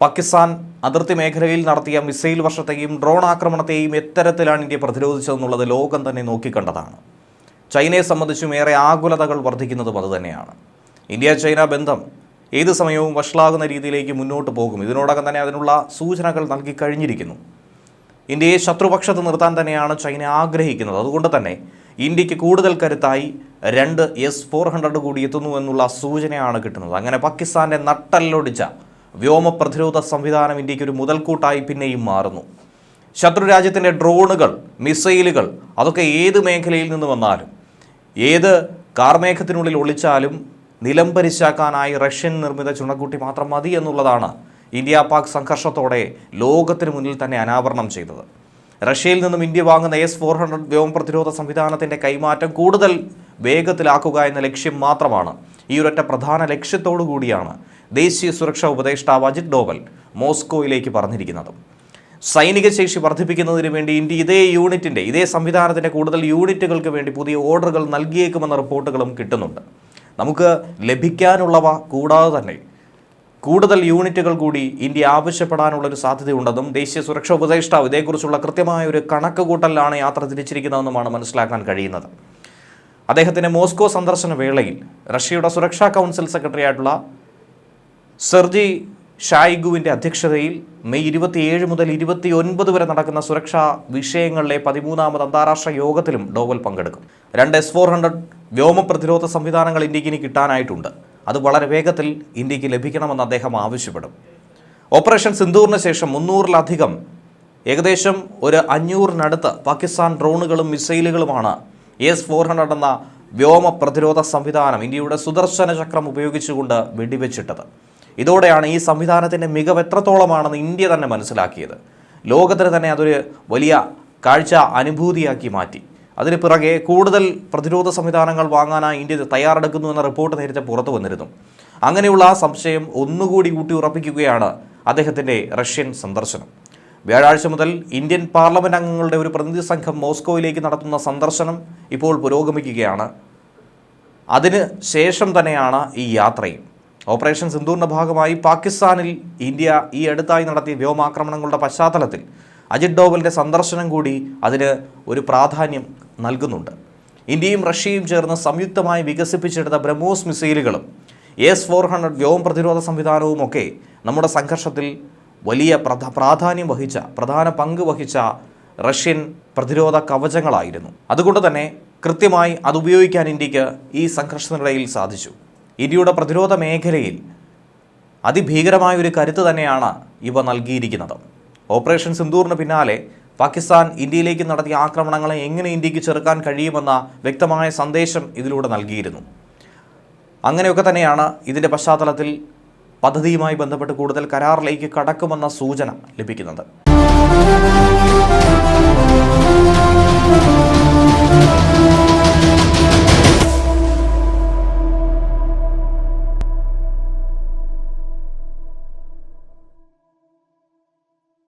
പാകിസ്ഥാൻ അതിർത്തി മേഖലയിൽ നടത്തിയ മിസൈൽ വർഷത്തെയും ഡ്രോൺ ആക്രമണത്തെയും എത്തരത്തിലാണ് ഇന്ത്യ പ്രതിരോധിച്ചതെന്നുള്ളത് ലോകം തന്നെ നോക്കിക്കണ്ടതാണ്. ചൈനയെ സംബന്ധിച്ചും ഏറെ ആകുലതകൾ വർദ്ധിക്കുന്നതും അതുതന്നെയാണ്. ഇന്ത്യ ചൈന ബന്ധം ഏത് സമയവും വഷളാകുന്ന രീതിയിലേക്ക് മുന്നോട്ട് പോകും. ഇതിനോടകം തന്നെ അതിനുള്ള സൂചനകൾ നൽകി കഴിഞ്ഞിരിക്കുന്നു. ഇന്ത്യയെ ശത്രുപക്ഷത്ത് നിർത്താൻ തന്നെയാണ് ചൈന ആഗ്രഹിക്കുന്നത്. അതുകൊണ്ട് തന്നെ ഇന്ത്യയ്ക്ക് കൂടുതൽ കരുത്തായി രണ്ട് എസ് ഫോർ ഹൺഡ്രഡ് കൂടി എത്തുന്നു എന്നുള്ള സൂചനയാണ് കിട്ടുന്നത്. അങ്ങനെ പാകിസ്ഥാന്റെ നട്ടല്ലൊടിച്ച വ്യോമ പ്രതിരോധ സംവിധാനം ഇന്ത്യയ്ക്ക് ഒരു മുതൽക്കൂട്ടായി പിന്നെയും മാറുന്നു. ശത്രു രാജ്യത്തിന്റെ ഡ്രോണുകൾ മിസൈലുകൾ അതൊക്കെ ഏത് മേഖലയിൽ നിന്ന് വന്നാലും ഏത് കാർമേഘത്തിനുള്ളിൽ ഒളിച്ചാലും നിലംപരിശാക്കാനായി റഷ്യൻ നിർമ്മിത ചുണക്കുട്ടി മാത്രം മതി എന്നുള്ളതാണ് ഇന്ത്യ പാക് സംഘർഷത്തോടെ ലോകത്തിന് മുന്നിൽ തന്നെ അനാവരണം ചെയ്തത്. റഷ്യയിൽ നിന്നും ഇന്ത്യ വാങ്ങുന്ന എസ് ഫോർ ഹൺഡ്രഡ് വ്യോമ പ്രതിരോധ സംവിധാനത്തിന്റെ കൈമാറ്റം കൂടുതൽ വേഗത്തിലാക്കുക എന്ന ലക്ഷ്യം മാത്രമാണ്. ഈ ഒരൊറ്റ പ്രധാന ലക്ഷ്യത്തോടു കൂടിയാണ് ദേശീയ സുരക്ഷാ ഉപദേഷ്ടാവ് അജിത് ഡോവൽ മോസ്കോയിലേക്ക് പറഞ്ഞിരിക്കുന്നത്. സൈനിക ശേഷി വർദ്ധിപ്പിക്കുന്നതിന് വേണ്ടി ഇന്ത്യ ഇതേ യൂണിറ്റിന്റെ ഇതേ സംവിധാനത്തിന്റെ കൂടുതൽ യൂണിറ്റുകൾക്ക് വേണ്ടി പുതിയ ഓർഡറുകൾ നൽകിയേക്കുമെന്ന റിപ്പോർട്ടുകളും കിട്ടുന്നുണ്ട്. നമുക്ക് ലഭിക്കാനുള്ളവ കൂടാതെ തന്നെ കൂടുതൽ യൂണിറ്റുകൾ കൂടി ഇന്ത്യ ആവശ്യപ്പെടാനുള്ളൊരു സാധ്യതയുണ്ടെന്നും ദേശീയ സുരക്ഷാ ഉപദേഷ്ടാവ് ഇതേക്കുറിച്ചുള്ള കൃത്യമായ ഒരു കണക്ക് കൂട്ടലിലാണ് യാത്ര തിരിച്ചിരിക്കുന്നതെന്നുമാണ് മനസ്സിലാക്കാൻ കഴിയുന്നത്. അദ്ദേഹത്തിന്റെ മോസ്കോ സന്ദർശന വേളയിൽ റഷ്യയുടെ സുരക്ഷാ കൗൺസിൽ സെക്രട്ടറി ആയിട്ടുള്ള സെർജി ഷായിഗുവിന്റെ അധ്യക്ഷതയിൽ മെയ് ഇരുപത്തിയേഴ് മുതൽ ഇരുപത്തി ഒൻപത് വരെ നടക്കുന്ന സുരക്ഷാ വിഷയങ്ങളിലെ പതിമൂന്നാമത് അന്താരാഷ്ട്ര യോഗത്തിലും ഡോവൽ പങ്കെടുക്കും. രണ്ട് എസ് ഫോർ ഹൺഡ്രഡ് വ്യോമ പ്രതിരോധ സംവിധാനങ്ങൾ ഇന്ത്യയ്ക്ക് ഇനി കിട്ടാനായിട്ടുണ്ട്. അത് വളരെ വേഗത്തിൽ ഇന്ത്യയ്ക്ക് ലഭിക്കണമെന്ന് അദ്ദേഹം ആവശ്യപ്പെടും. ഓപ്പറേഷൻ സിന്ദൂറിന് ശേഷം മുന്നൂറിലധികം ഏകദേശം ഒരു അഞ്ഞൂറിനടുത്ത് പാകിസ്ഥാൻ ഡ്രോണുകളും മിസൈലുകളുമാണ് എസ് ഫോർ ഹൺഡ്രഡ് എന്ന വ്യോമ പ്രതിരോധ സംവിധാനം ഇന്ത്യയുടെ സുദർശന ചക്രം ഉപയോഗിച്ചുകൊണ്ട് വെടിവെച്ചിട്ടത്. ഇതോടെയാണ് ഈ സംവിധാനത്തിന്റെ മികവ് എത്രത്തോളമാണെന്ന് ഇന്ത്യ തന്നെ മനസ്സിലാക്കിയത്. ലോകത്തിന് തന്നെ അതൊരു വലിയ കാഴ്ച അനുഭൂതിയാക്കി മാറ്റി. അതിന് പിറകെ കൂടുതൽ പ്രതിരോധ സംവിധാനങ്ങൾ വാങ്ങാനായി ഇന്ത്യ തയ്യാറെടുക്കുന്നു എന്ന റിപ്പോർട്ട് നേരത്തെ പുറത്തു വന്നിരുന്നു. അങ്ങനെയുള്ള ആ സംശയം ഒന്നുകൂടി ഊട്ടി ഉറപ്പിക്കുകയാണ് അദ്ദേഹത്തിന്റെ റഷ്യൻ സന്ദർശനം. വ്യാഴാഴ്ച മുതൽ ഇന്ത്യൻ പാർലമെന്റ് അംഗങ്ങളുടെ ഒരു പ്രതിനിധി സംഘം മോസ്കോയിലേക്ക് നടത്തുന്ന സന്ദർശനം ഇപ്പോൾ പുരോഗമിക്കുകയാണ്. അതിന് ശേഷം തന്നെയാണ് ഈ യാത്രയും. ഓപ്പറേഷൻ സിന്ധൂറിന്റെ ഭാഗമായി പാകിസ്ഥാനിൽ ഇന്ത്യ ഈ അടുത്തായി നടത്തിയ വ്യോമാക്രമണങ്ങളുടെ പശ്ചാത്തലത്തിൽ അജിത് ഡോവലിന്റെ സന്ദർശനം കൂടി അതിന് ഒരു പ്രാധാന്യം നൽകുന്നുണ്ട്. ഇന്ത്യയും റഷ്യയും ചേർന്ന് സംയുക്തമായി വികസിപ്പിച്ചെടുത്ത ബ്രഹ്മോസ് മിസൈലുകളും എസ് ഫോർ ഹൺഡ്രഡ് വ്യോമ പ്രതിരോധ സംവിധാനവും ഒക്കെ നമ്മുടെ സംഘർഷത്തിൽ വലിയ പ്രധ പ്രാധാന്യം വഹിച്ച പ്രധാന പങ്ക് വഹിച്ച റഷ്യൻ പ്രതിരോധ കവചങ്ങളായിരുന്നു. അതുകൊണ്ട് തന്നെ കൃത്യമായി അത് ഉപയോഗിക്കാൻ ഇന്ത്യയ്ക്ക് ഈ സംഘർഷത്തിനിടയിൽ സാധിച്ചു. ഇന്ത്യയുടെ പ്രതിരോധ മേഖലയിൽ അതിഭീകരമായ ഒരു കരുത്ത് തന്നെയാണ് ഇവ നൽകിയിരിക്കുന്നത്. ഓപ്പറേഷൻ സിന്ദൂറിന് പിന്നാലെ പാകിസ്ഥാൻ ഇന്ത്യയിലേക്ക് നടത്തിയ ആക്രമണങ്ങളെ എങ്ങനെ ഇന്ത്യയ്ക്ക് ചെറുക്കാൻ കഴിയുമെന്ന വ്യക്തമായ സന്ദേശം ഇതിലൂടെ നൽകിയിരുന്നു. അങ്ങനെയൊക്കെ തന്നെയാണ് ഇതിന്റെ പശ്ചാത്തലത്തിൽ പദ്ധതിയുമായി ബന്ധപ്പെട്ട് കൂടുതൽ കരാറിലേക്ക് കടക്കുമെന്ന സൂചന ലഭിക്കുന്നത്